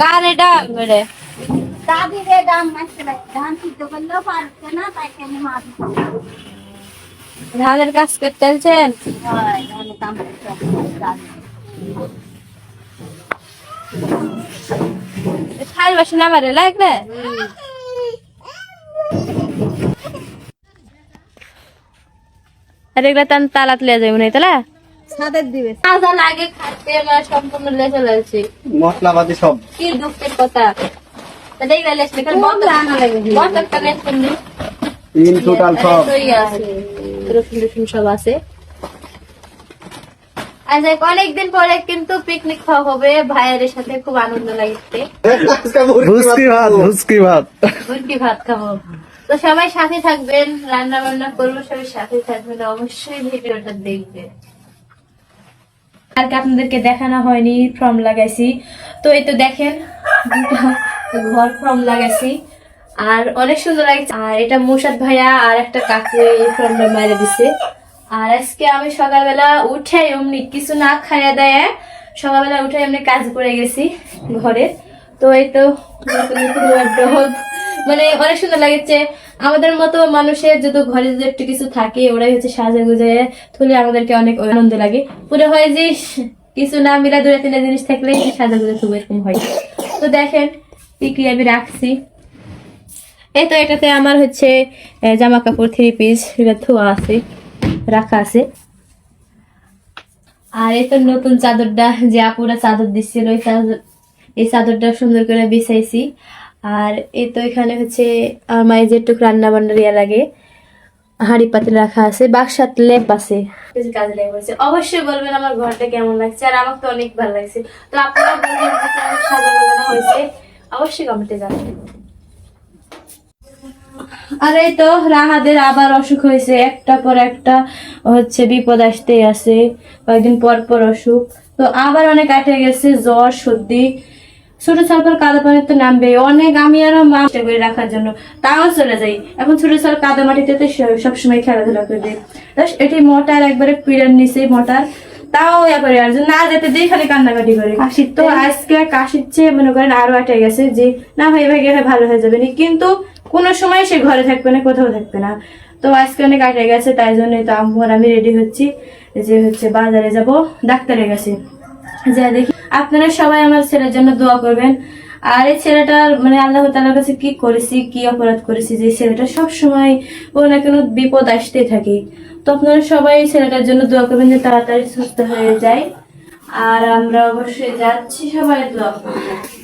কার এটা মেরে দাদি রে দাম মাসে ধান সিদ্ধ করলেও পারছে না তাই কেন মাছ ধানের কাজ করতে দাদি। খাল বাসি না মারে লাগলে আর এগুলা তান তালাত লিয়ে যাবে না তালা ছাদের দিবে। আজা লাগে খাইতে আমরা সম্পূর্ণ লে চলে আসছি মশলাপাতি সব। কি দুঃখের কথা। তা দেখলে লেসলে কাল আনা লাগে বন্ধ কানে শুনলি টোটাল সব। রসুন রসুন সব আছে। আজ এক অনেকদিন পরে কিন্তু পিকনিক খাওয়া হবে। ভাইয়ের সাথে খুব আনন্দ লাগছে। ভুসকি ভাত ভুসকি ভাত। মুরগি ভাত। খাব। তো সবাই সাথে থাকবেন রান্না বান্না করব সবাই সাথে থাকবেন অবশ্যই ভিডিওটা দেখবেন। আর কি আপনাদেরকে দেখানো হয়নি ফর্ম লাগাইছি। তো এই তো দেখেন ঘর ফর্ম লাগাইছি। আর অনেক সুন্দর লাগছে। আর এটা মুসাদ ভাইয়া আর একটা কাকু এই ফর্মটা মারে দিছে। আর আজকে আমি সকালবেলা উঠে এমনি কিছু না খাইয়া দেয়, সকালবেলা উঠে এমনি কাজ করে গেছি ঘরে। তো এই তো মানে অনেক সুন্দর লাগছে। আমাদের মতো মানুষের যদি ঘরে যদি একটু কিছু থাকে, ওরাই হচ্ছে সাজা গুজে তুলে আমাদেরকে অনেক আনন্দ লাগে। পুরো হয় যে, কিছু না মিলা দুটা তিনটা জিনিস থাকলে সাজা গুজে খুব এরকম হয়। তো দেখেন পিকরি আমি রাখছি। এই তো এটাতে আমার হচ্ছে জামা কাপড় থ্রি পিস এটা ধোয়া আছে, রাখা আছে। আর এই তো নতুন চাদরটা, যে আপুরা চাদর দিচ্ছিল ওই চাদর এই চাদরটা সুন্দর করে বিছাইছি। আর এই তো এখানে হচ্ছে আমার মায়ের যেটুকু রান্না বান্নার ইয়া লাগে হাঁড়ি পাতিল রাখা আছে বাক্সাত লেপ আছে। কিছু কাজে লেগে পড়েছে অবশ্যই বলবেন আমার ঘরটা কেমন লাগছে আর আমার তো অনেক ভালো লাগছে। তো আপনারা বলবেন হয়েছে অবশ্যই কমেন্টে জানাবেন। আর এই তো রাহাদের আবার অসুখ হয়েছে একটা পর একটা হচ্ছে বিপদ আসতেই আছে কয়েকদিন পর পর অসুখ। তো আবার অনেক আটে গেছে জ্বর সর্দি। ছোট ছাগল কাদা পানি তো নামবে। অনেক আমি আরও মা করে রাখার জন্য। তাও চলে যাই। এখন ছোট ছাগল কাদা মাটিতে তো সবসময় খেলাধুলা করে দিই এটি মোটার একবারে পিড়ার নিচে মোটার। তাও ইয়া করে আর না যেতে দিই খালি কান্নাকাটি করে। তো আজকে কাশির চেয়ে মনে করেন আরও আটে গেছে যে না ভাই ভাই গেলে ভালো হয়ে যাবে কিন্তু কোনো সময় সে ঘরে থাকবে না কোথাও থাকবে না। তো আজকে অনেক আটে গেছে তাই জন্য তো আম্মু আর আমি রেডি হচ্ছি যে হচ্ছে বাজারে যাব ডাক্তারের কাছে। যা দেখি। আপনারা সবাই আমার ছেলের জন্য দোয়া করবেন। আর এই ছেলেটার মানে আল্লাহ তালার কাছে কি করেছি, কি অপরাধ করেছি, যে ছেলেটা সব সময় কোনো না কোনো বিপদ আসতেই থাকে। তো আপনারা সবাই এই ছেলেটার জন্য দোয়া করবেন যে তাড়াতাড়ি সুস্থ হয়ে যায়। আর আমরা অবশ্যই যাচ্ছি, সবাই দোয়া করবেন।